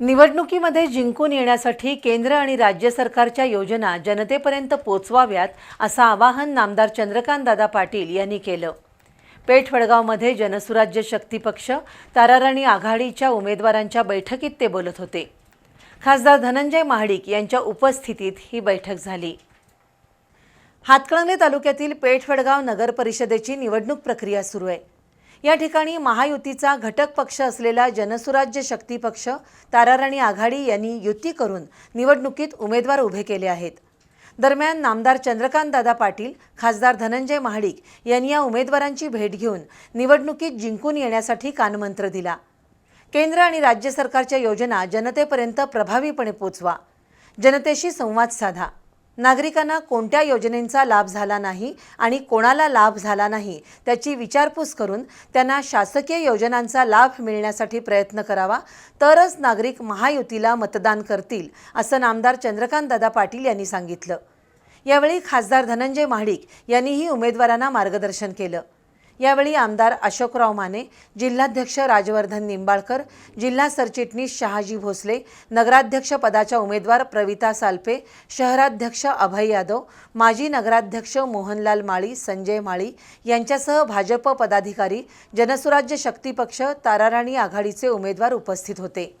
निवडणुकीमध्ये जिंकून येण्यासाठी केंद्र आणि राज्य सरकारच्या योजना जनतेपर्यंत पोचवाव्यात असं आवाहन नामदार चंद्रकांतदादा पाटील यांनी केलं. पेठ वडगावमध्ये जनसुराज्य शक्ती पक्ष ताराराणी आघाडीच्या उमेदवारांच्या बैठकीत ते बोलत होते. खासदार धनंजय महाडिक यांच्या उपस्थितीत ही बैठक झाली. हातकणंगले तालुक्यातील पेठ वडगाव नगर परिषदेची निवडणूक प्रक्रिया सुरू आहे. या ठिकाणी महायुतीचा घटक पक्ष असलेला जनसुराज्य शक्ती पक्ष ताराराणी आघाडी यांनी युती करून निवडणुकीत उमेदवार उभे केले आहेत. दरम्यान नामदार चंद्रकांतदादा पाटील खासदार धनंजय महाडिक यांनी या उमेदवारांची भेट घेऊन निवडणुकीत जिंकून येण्यासाठी कानमंत्र दिला. केंद्र आणि राज्य सरकारच्या योजना जनतेपर्यंत प्रभावीपणे पोचवा. जनतेशी संवाद साधा. नागरिकांना कोणत्या योजनेचा लाभ झाला नाही आणि कोणाला लाभ झाला नाही त्याची विचारपूस करून त्यांना शासकीय योजनांचा लाभ मिळण्यासाठी प्रयत्न करावा. तरच नागरिक महायुतीला मतदान करतील असं नामदार चंद्रकांतदादा पाटील यांनी सांगितलं. यावेळी खासदार धनंजय महाडिक यांनीही उमेदवारांना मार्गदर्शन केलं. यावेळी आमदार अशोकराव माने जिल्हाध्यक्ष राजवर्धन निंबाळकर जिल्हा सरचिटणीस शहाजी भोसले नगराध्यक्ष पदाच्या उमेदवार प्रविता साल्पे शहराध्यक्ष अभय यादव माजी नगराध्यक्ष मोहनलाल माळी संजय माळी यांच्यासह भाजप पदाधिकारी जनसुराज्य शक्ती पक्ष ताराराणी आघाडीचे उमेदवार उपस्थित होते.